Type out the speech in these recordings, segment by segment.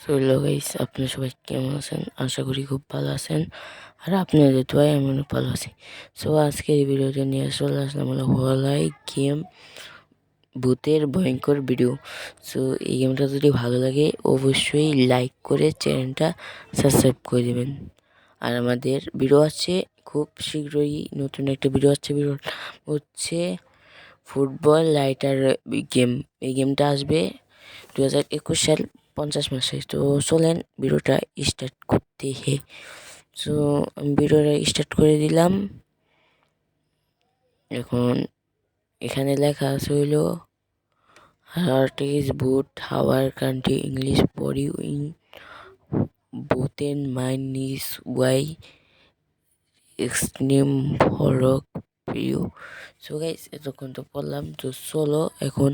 সৈলো guys আপনি সবাই কেমন আছেন? আশা করি খুব ভালো আছেন। আর আপনাদের দোয়াই আমি অনেক ভালো আছি। সো আজকের এই ভিডিওটা নিয়ে চলে আসলাম হলো হলাই গেম, ভূতের ভয়ঙ্কর ভিডিও। সো এই গেমটা যদি ভালো লাগে, অবশ্যই লাইক করে চ্যানেলটা সাবস্ক্রাইব করে দেবেন। আর আমাদের ভিডিও আছে, খুব শীঘ্রই নতুন একটা ভিডিও আছে ভিডিও হচ্ছে ফুটবল লাইটার গেম। এই গেমটা আসবে দু হাজার একুশ সাল পঞ্চাশ মাসে তো চলেন, ভিডিওটা স্টার্ট করতে হে। সো আমি ভিডিওটা স্টার্ট করে দিলাম। এখন এখানে লেখা আছে হইল হার্ট ইজ বুট হাওয়ার কান্ট্রি ইংলিশ পড়ি ইন বুথ মাইন্ড ইজ ওয়াই এক্সট্রিম ফরক প্রিয় সো গাইস এতক্ষণ তো পড়লাম। তো চলো, এখন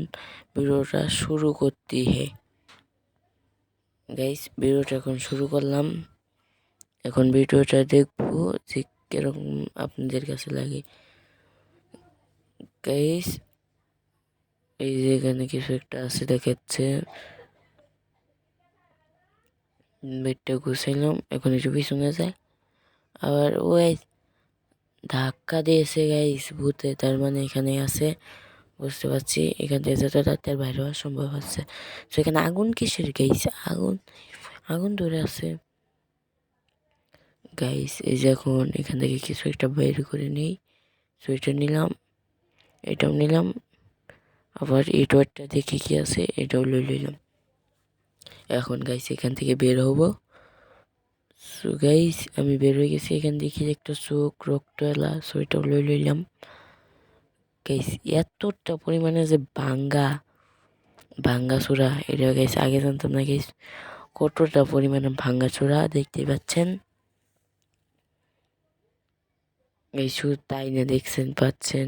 ভিডিওটা শুরু করতে হে। গাইস ভিডিওটা এখন শুরু করলাম। এখন ভিডিওটা দেখব যে কীরকম আপনাদের কাছে লাগে। গাইস এই যে এখানে কিছু একটা আছে দেখাচ্ছে। বেডটা গুছাইলাম, এখন একটু পিছনে যায় আবার, ওই ধাক্কা দিয়েছে গাইস ভূতে, তার মানে এখানে আছে। বুঝতে পারছি। এখান থেকে যত তাড়াতাড়ি বাইরে হওয়া সম্ভব হচ্ছে। তো এখানে আগুন কিসের গাইস আগুন আগুন ধরে আছে। গাইস এই যে এখন এখান থেকে কিছু একটা বের করে নিই? এটা নিলাম, এটাও নিলাম। আবার এটাও একটা দেখি কি আছে? এটাও লই লইলাম। এখন গাইস এখান থেকে বের হব। সো গাইস আমি বের হয়ে গেছি। এখান থেকে একটা চোখ, রক্ত এলা সো এটাও লই লইলাম। গাইস, এতটা পরিমাণে যে ভাঙ্গা ভাঙ্গা চূড়া, এটা গাইস আগে জানতাম না গাইস, কতটা পরিমাণে ভাঙ্গা চূড়া দেখতে পাচ্ছেন? এই শুধু তাই না দেখছেন, পাচ্ছেন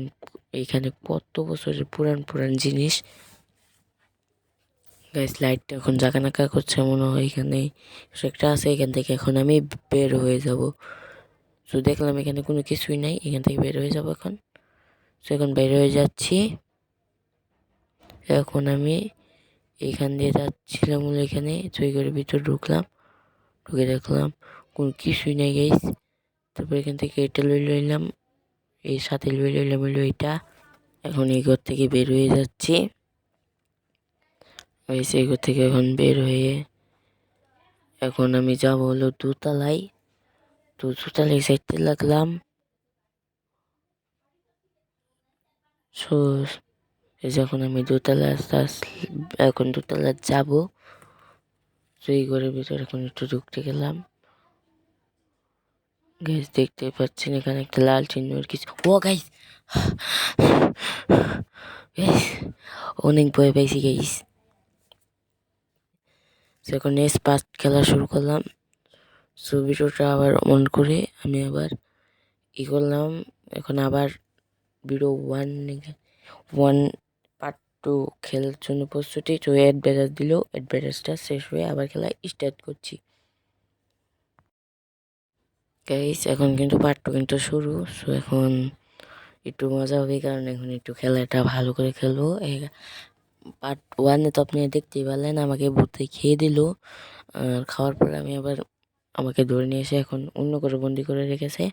এখানে কত বছরের পুরান পুরান জিনিস। গাইস, লাইটটা এখন জাকানাকা করছে মনে হয় এখানে। একটা আছে, এখান থেকে এখন আমি বের হয়ে যাব। তো দেখলাম এখানে কোনো কিছুই নাই, এখান থেকে বের হয়ে যাব এখন। তো এখন বের হয়ে যাচ্ছি। এখন আমি এখান দিয়ে যাচ্ছিলাম এখানে চই করে ভিতরে ঢুকলাম। ঢুকে দেখলাম কোনো কিছুই নাই গাইস তারপর এখান থেকে এটা লই লইলাম এই সাথে লই লইলাম হইল এটা। এখন এই ঘর থেকে বের হয়ে যাচ্ছি। সেই ঘর থেকে এখন বের হয়ে এখন আমি যাব হলো দোতলায়। তো দোতলায় সাইডতে লাগলাম। সো যখন আমি দোতলা এখন দোতলা যাব, সেই ঘরের ভিতরে এখন একটু ঢুকতে গেলাম। গ্যাস দেখতে পাচ্ছেন এখানে একটা লাল চিহ্নের কিছু, ও গাইস গাইস অনেক ভয় পাইছি গাইস এখন এস পাস খেলা শুরু করলাম। সো ভিডিওটা আবার অন করে আমি আবার ই করলাম। এখন আবার video one one part two খেলার জন্য প্রস্তুতি, তো অ্যাডভার্টাইজ দিল অ্যাডভার্টাইজটা শেষ হয়ে আবার খেলা স্টার্ট করছি। গাইস এখন কিন্তু পার্ট টু কিন্তু শুরু সো এখন একটু মজা হবে, কারণ এখন একটু খেলাটা ভালো করে খেলব। পার্ট ওয়ানে তো আপনি দেখতেই পারলেন, আমাকে ভূতে খেয়ে দিল, আর খাওয়ার পর আমি আবার আমাকে ধরে নিয়ে এসে এখন অন্য করে বন্দি করে রেখেছে।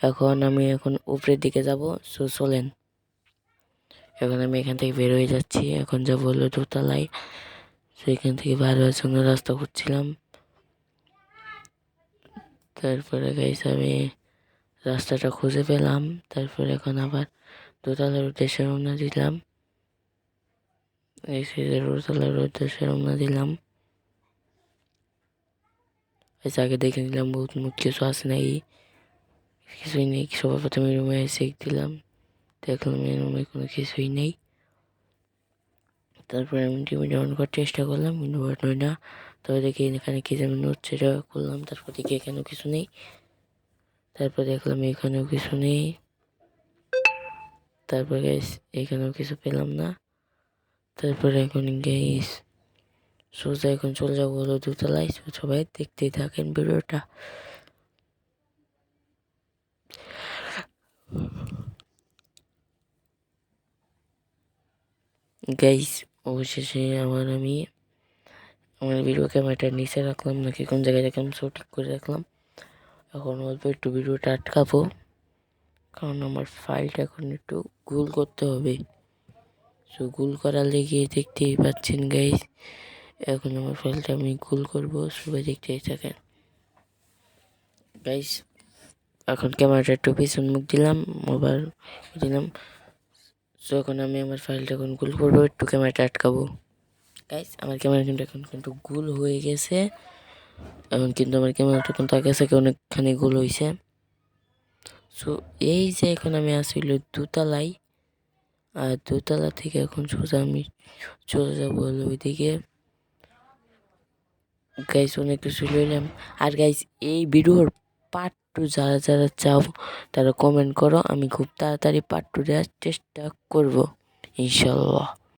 এখন আমি এখন উপরের দিকে যাব, সো চলেন। এখন আমি এখান থেকে বের হয়ে যাচ্ছি, এখন যা বলল দোতলায়। সো এখান থেকে বার হওয়ার জন্য রাস্তা খুঁজছিলাম। তারপরে গাইস আমি রাস্তাটা খুঁজে পেলাম, তারপরে এখন আবার দোতলার উদ্দেশ্যে রওনা দিলাম। এই সিজের দোতলার উদ্দেশ্যে রওনা দিলাম। আগে দেখে নিলাম বহুত কিছু আছে নাকি। কিছুই নেই সবার প্রথমে রুমে এসে দিলাম। দেখলাম এই রুমে কোনো কিছুই নেই। তারপরে আমি টিভি অন করার চেষ্টা করলাম, কিন্তু নয় না। তবে দেখি এখানে কি যেন নোট সেটা করলাম, তারপর দেখি এখানেও কিছু নেই। তারপর দেখলাম এখানেও কিছু নেই। তারপর গ্যাস এখানেও কিছু পেলাম না। তারপরে এখন গ্যাস সোজা এখন চলে যাব হলো দুতলায়। সবাই দেখতেই থাকেন ভিডিওটা। গাইস অবশেষে আমার আমি আমার ভিডিও ক্যামেরাটা নিচে রাখলাম, নাকি কোন জায়গায় রাখলাম সব ঠিক করে রাখলাম। এখন অল্প একটু ভিডিওটা আটকাবো, কারণ আমার ফাইলটা এখন একটু গুল করতে হবে। সো গুল করার লেগে দেখতেই পাচ্ছেন গাইস এখন আমার ফাইলটা আমি গুল করব, সবাই দেখতেই থাকেন। গাইস এখন ক্যামেরাটা একটু পিছন মুখ দিলাম, মোবাইল দিলাম। সো এখন আমি আমার ফাইলটা এখন গুল করব, একটু ক্যামেরাটা আটকাবো। গাইস আমার ক্যামেরা কিন্তু এখন কিন্তু গুল হয়ে গেছে। এখন কিন্তু আমার ক্যামেরাটা কিন্তু আগে থেকে অনেকখানি গুল হয়েছে সো এই যে এখন আমি আসিল দুতলায়। আর দোতলা থেকে এখন সোজা আমি চলে যাব হলো ওইদিকে। গাইস অনেক কিছু লইলাম। আর গাইস এই ভিডিওর পার্ট টু যারা যারা চাও, তারা কমেন্ট করো, আমি খুব তাড়াতাড়ি পার্ট টু দেওয়ার চেষ্টা করব, ইনশাল্লাহ।